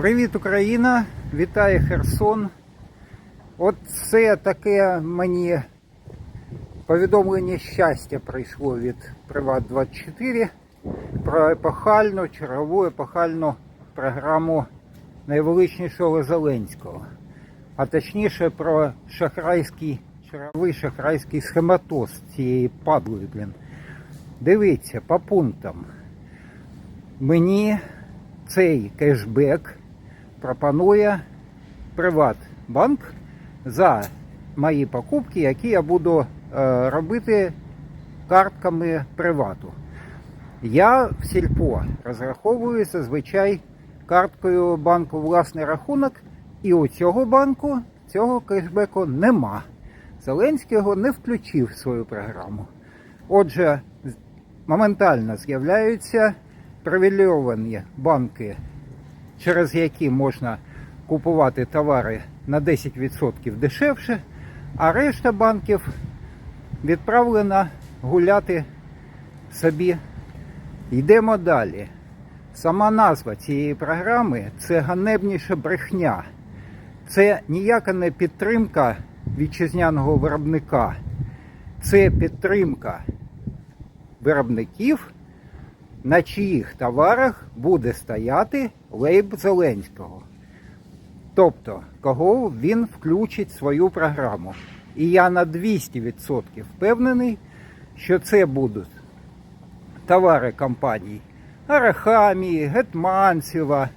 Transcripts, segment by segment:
Привіт, Україна! Вітає Херсон. От це таке мені повідомлення щастя прийшло від Приват24 про епохальну, чергову епохальну програму найвеличнішого Зеленського. А точніше про шахрайський, черговий шахрайський схематоз цієї падли, блін. Дивіться, по пунктам. Мені цей кешбек пропонує Приватбанк за мої покупки, які я буду е, робити картками привату. Я в сільпо розраховую зазвичай карткою банку власний рахунок, і у цього банку цього кешбеку нема. Зеленський його не включив в свою програму. Отже, моментально з'являються привілейовані банки, через які можна купувати товари на 10% дешевше, а решта банків відправлена гуляти собі. Йдемо далі. Сама назва цієї програми це ганебніша брехня. Це ніяка не підтримка вітчизняного виробника. Це підтримка виробників, на чиїх товарах буде стояти лейб Зеленського. Тобто, кого він включить в свою програму. І я на 200% впевнений, що це будуть товари компаній Арахамії, Гетманцева,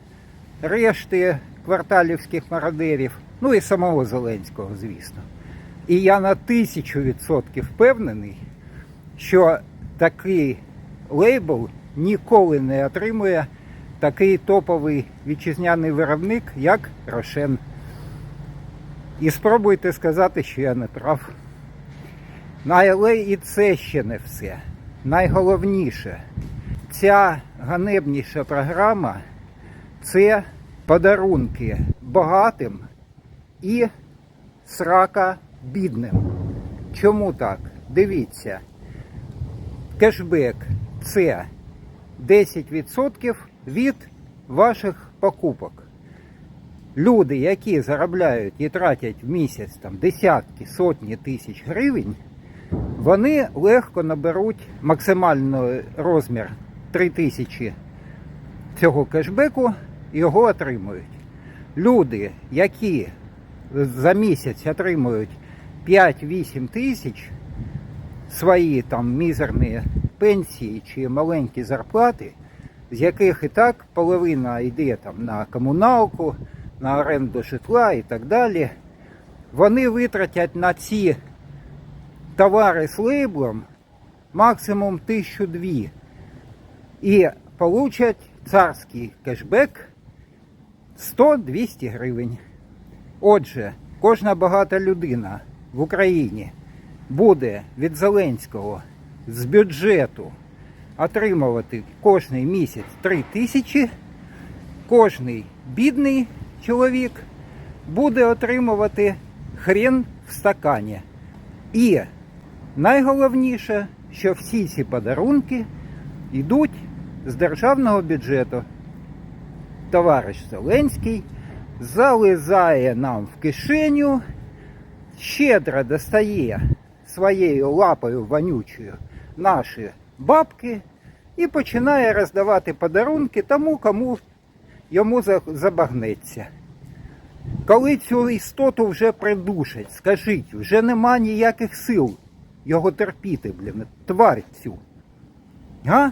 решти кварталівських мародерів, ну і самого Зеленського, звісно. І я на тисячу відсотків впевнений, що такий лейбл ніколи не отримує такий топовий вітчизняний виробник, як Рошен. І спробуйте сказати, що я не прав. Але і це ще не все. Найголовніше, ця ганебніша програма це подарунки багатим і срака бідним. Чому так? Дивіться, кешбек це 10% від ваших покупок. Люди, які заробляють і тратять в місяць там десятки, сотні тисяч гривень, вони легко наберуть максимальний розмір 3 тисячі цього кешбеку його отримують. Люди, які за місяць отримують 5-8 тисяч свої там мізерні пенсії чи маленькі зарплати, з яких і так половина йде там на комуналку, на оренду житла і так далі, вони витратять на ці товари з лейблом максимум тисячу дві і получать царський кешбек 100-200 гривень. Отже, кожна багата людина в Україні буде від Зеленського з бюджету отримувати кожний місяць 3 тисячі, кожний бідний чоловік буде отримувати хрен в стакані. І найголовніше, що всі ці подарунки йдуть з державного бюджету. Товариш Зеленський зализає нам в кишеню, щедро достає своєю лапою вонючою наші бабки і починає роздавати подарунки тому, кому йому забагнеться. Коли цю істоту вже придушать, скажіть, вже нема ніяких сил його терпіти, блін, тварь цю. А?